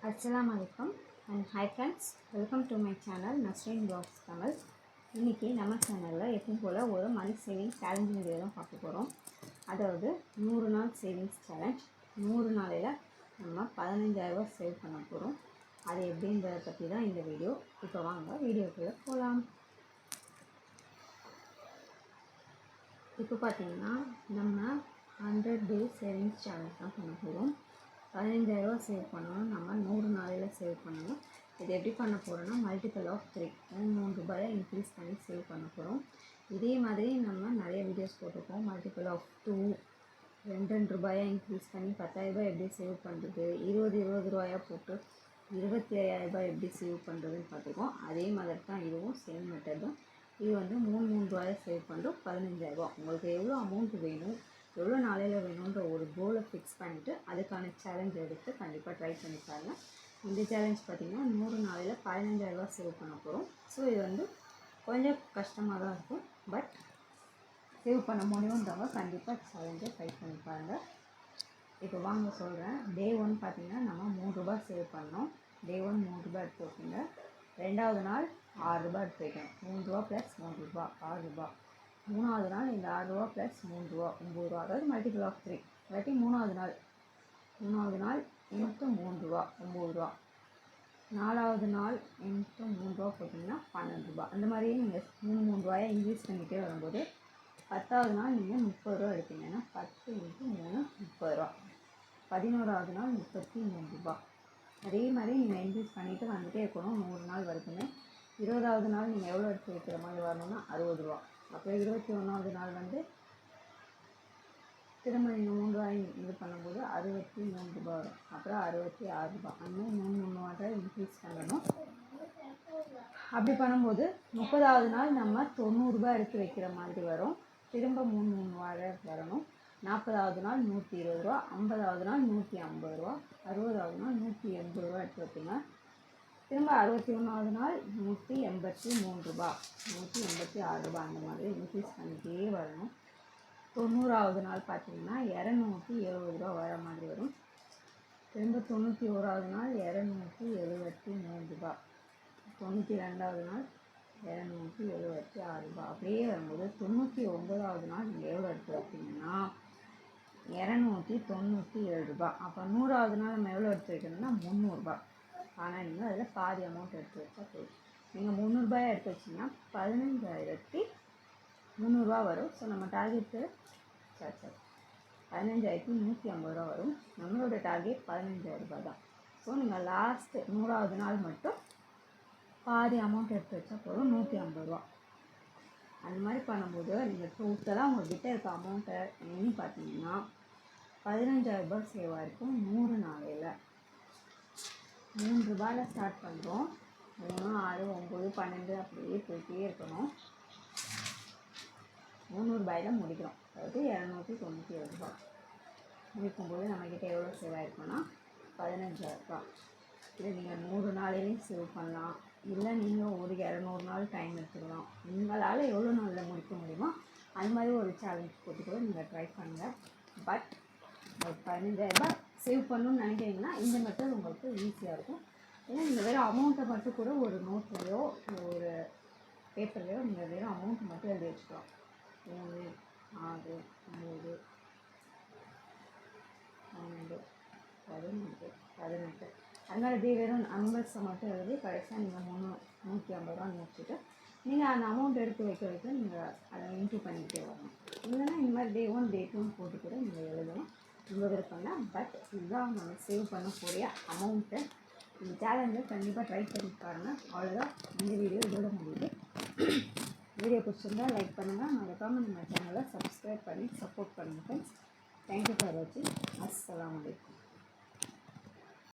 அஸ்லாம் வலைக்கம் and hi friends welcome to my channel Nasreen box Tamil இன்றைக்கி நம்ம சேனலில் எப்பவும் போல் ஒரு மணி சேவிங் சேலஞ்சிங் வீடியோ தான் பார்க்க போகிறோம் அதாவது நூறு நாள் சேவிங்ஸ் சேலஞ்ச் நூறு நாளையில் நம்ம பதினஞ்சாயிரரூபா சேவ் பண்ண போகிறோம் அது எப்படின்றத பற்றி தான் இந்த வீடியோ இப்போ வாங்க வீடியோக்குள்ளே போகலாம் இப்போ பார்த்தீங்கன்னா நம்ம ஹண்ட்ரட் டே சேவிங்ஸ் சேலஞ்ச் தான் பண்ண போகிறோம் பதினஞ்சாயிரரூவா சேவ் பண்ணணும். நம்ம நூறு நாளையில் சேவ் பண்ணணும். இது எப்படி பண்ண போகிறோன்னா மல்டிபிள் ஆஃப் த்ரீ மூணு ரூபாயை இன்க்ரீஸ் பண்ணி சேவ் பண்ண போகிறோம் இதே மாதிரி நம்ம நிறைய வீடியோஸ் போட்டிருக்கோம். மல்டிபிள் ஆஃப் டூ ரெண்டு ரெண்டு ரூபாயாக இன்க்ரீஸ் பண்ணி பத்தாயிரரூபா எப்படி சேவ் பண்ணுறது இருபது இருபது ரூபாயா போட்டு இருபத்தி ஐயாயிரரூபா எப்படி சேவ் பண்ணுறதுன்னு பார்த்துருக்கோம். அதே மாதிரி தான் இதுவும் சேவ் மெத்தட் தான் இது வந்து மூணு மூணு ரூபாயை சேவ் பண்ணுறோம் பதினஞ்சாயிரரூபா உங்களுக்கு எவ்வளோ அமௌண்ட் வேணும்? எவ்வளோ நாளையில் வேணுன்ற ஒரு கோலை ஃபிக்ஸ் பண்ணிவிட்டு அதுக்கான சேலஞ்ச் எடுத்து கண்டிப்பாக ட்ரை பண்ணி பாருங்கள் இந்த சேலஞ்ச் பார்த்திங்கன்னா நூறு நாளையில் பதினஞ்சாயிரரூபா சேவ் பண்ண போகிறோம் ஸோ இது வந்து கொஞ்சம் கஷ்டமாக தான் இருக்கும். பட் சேவ் பண்ண முடியுன்றவங்க கண்டிப்பாக சேலஞ்சை ட்ரை பண்ணி பாருங்கள் இப்போ வாங்க சொல்கிறேன் டே ஒன் பார்த்திங்கன்னா நம்ம மூணு ரூபா சேவ் பண்ணோம். டே ஒன் மூணு ரூபா எடுத்து வைக்கிங்க ரெண்டாவது நாள் ஆறுரூபா எடுத்து வைக்கணும். மூணு ரூபா ப்ளஸ் மூணு ரூபா ஆறுரூபா மூணாவது நாள் இந்த ஆறு ரூபா ப்ளஸ் மூணு ரூபா ஒம்பது ரூபா. அதாவது மல்டிபிள் ஆஃப் த்ரீ இல்லாட்டி மூணாவது நாள். மூணாவது நாள் இன்ட்டு மூணு ரூபா ஒம்பது ரூபா. நாலாவது நாள் இன்ட்டு மூணு ரூபா போட்டிங்கன்னா பன்னெண்டு ரூபா. அந்த மாதிரியே நீங்கள் மூணு மூணு ரூபாயை இன்க்ரீஸ் பண்ணிகிட்டே வரும்போது பத்தாவது நாள் நீங்கள் முப்பது ரூபா எடுத்தீங்கன்னா பத்து இன்ட்டு மூணு முப்பது ரூபா. பதினோராவது நாள் முப்பத்தி மூணு ரூபா. அதே மாதிரி நீங்கள் இன்க்ரீஸ் பண்ணிவிட்டு வந்துகிட்டே இருக்கணும். நூறு நாள் வரைக்குமே. இருபதாவது நாள் நீங்கள் எவ்வளோ எடுத்து வைக்கிற மாதிரி வரணும்னா அறுபது ரூபா. அப்புறம் இருபத்தி ஒன்றாவது நாள் வந்து திரும்ப நீங்கள் மூணு ரூபாய் இது பண்ணும்போது அறுபத்தி மூணு ரூபா வரும் அப்புறம் அறுபத்தி ஆறு ரூபா அந்த மாதிரி மூணு மூணு ரூபாய் இன்க்ரீஸ் பண்ணணும் அப்படி பண்ணும்போது முப்பதாவது நாள் நம்ம தொண்ணூறுரூபா எடுத்து வைக்கிற மாதிரி வரும். திரும்ப மூணு மூணு வாழை வரணும். நாற்பதாவது நாள் நூற்றி இருபது ரூபா ஐம்பதாவது நாள் நூற்றி ஐம்பது ரூபா அறுபதாவது நாள் நூற்றி எண்பது ரூபா எடுத்து வைப்பீங்க திரும்ப அறுபத்தி ஒன்றாவது நாள் நூற்றி எண்பத்தி மூணு ரூபா. நூற்றி எண்பத்தி ஆறு ரூபா அந்த மாதிரி இன்க்ரீஸ் பண்ணிகிட்டே வரணும். தொண்ணூறாவது நாள் பார்த்தீங்கன்னா இரநூத்தி எழுபது ரூபா வர மாதிரி வரும். திரும்ப தொண்ணூற்றி ஓராவது நாள் இரநூத்தி எழுபத்தி மூணு ரூபா. தொண்ணூற்றி ரெண்டாவது நாள் இரநூத்தி எழுபத்தி ஆறு ரூபா. அப்படியே வரும்போது தொண்ணூற்றி ஒம்பதாவது நாள் நீங்கள் எவ்வளோ எடுத்து வைப்பீங்கன்னா இரநூத்தி தொண்ணூற்றி ஏழு ரூபா. அப்போ நூறாவது நாள் நம்ம எவ்வளோ எடுத்து வைக்கணும்னா முந்நூறுரூபா ஆனால் நீங்கள் அதில் பாதி அமௌண்ட் எடுத்து வச்சா போதும். நீங்கள் முந்நூறுபாயை எடுத்து வச்சிங்கன்னா பதினஞ்சாயிரத்தி முந்நூறுரூவா வரும். ஸோ நம்ம டார்கெட்டு சார் சார் பதினஞ்சாயிரத்தி நூற்றி ஐம்பது ரூபா வரும். நம்மளோட டார்கெட் பதினஞ்சாயிரம் ரூபாய் தான். ஸோ நீங்கள் லாஸ்ட்டு நூறாவது நாள் மட்டும் பாதி அமௌண்ட் எடுத்து வச்சா போதும். நூற்றி ஐம்பது ரூபா. அந்த மாதிரி பண்ணும்போது நீங்கள் டோட்டலாக உங்கள்கிட்ட இருக்க அமௌண்ட்டை என்னன்னு பார்த்தீங்கன்னா பதினஞ்சாயிரரூபா சேவ் இருக்கும். நூறு நாள் மூணு ரூபாயில் ஸ்டார்ட் பண்ணுறோம் மூணு ஆறு ஒம்பது பன்னெண்டு அப்படியே போயிட்டே இருக்கணும். முந்நூறுபாயில் முடிக்கிறோம். அதாவது இரநூத்தி தொண்ணூற்றி ஏழு ரூபா முடிக்கும்போது நம்மக்கிட்ட எவ்வளோ சேவ் ஆகிருக்குன்னா பதினஞ்சாயிரரூபா இல்லை நீங்கள் நூறு நாளையிலையும் சேவ் பண்ணலாம். இல்லை நீங்கள் ஒரு இரநூறு நாள் டைம் எடுத்துக்கலாம். உங்களால் எவ்வளோ நாளில் முடிக்க முடியுமோ அது மாதிரி ஒரு சேலஞ்ச் போட்டு கூட நீங்கள் ட்ரை பண்ணுங்கள் பட் ஒரு ரூபாய் சேவ் பண்ணணும்னு நினைக்கிறீங்கன்னா இந்த மெத்தட் உங்களுக்கு ஈஸியாக இருக்கும். ஏன்னா நீங்கள் வெறும் அமௌண்ட்டை மட்டும் கூட ஒரு நோட்லேயோ ஒரு பேப்பர்லேயோ நீங்கள் வெறும் அமௌண்ட் மட்டும் எழுதி வச்சுக்கலாம். மூணு ஆறு மூணு பன்னெண்டு பதினெட்டு பதினெட்டு. அதனால் இதே வெறும் நம்பர்ஸை மட்டும் எழுதி கடைசியாக நீங்கள் மூணு நூற்றி ஐம்பது ரூபா வச்சுட்டு நீங்கள் அந்த அமௌண்ட் எடுத்து வைக்க வைக்க நீங்கள் அதை இன்ட்ரூ பண்ணிக்கிட்டே வரணும். இல்லைன்னா இந்த மாதிரி டே ஒன் டே டூன்னு போட்டு கூட நீங்கள் எழுதணும் இருந்திருப்பாங்க பட் இதுதான் நம்ம சேவ் பண்ணக்கூடிய அமௌண்ட்டு இந்த சேலஞ்சை கண்டிப்பாக ட்ரை பண்ணி பாருங்கள் அவ்வளோதான் இந்த வீடியோ இதோட முடியுது. வீடியோ பிடிச்சிருந்தா லைக் பண்ணுங்கள் மறக்காமல் நம்ம சேனலை சப்ஸ்கிரைப் பண்ணி சப்போர்ட் பண்ணுங்கள் ஃப்ரெண்ட்ஸ் தேங்க்யூ ஃபார் வாட்சிங் அஸ்லாம் வலைக்கம்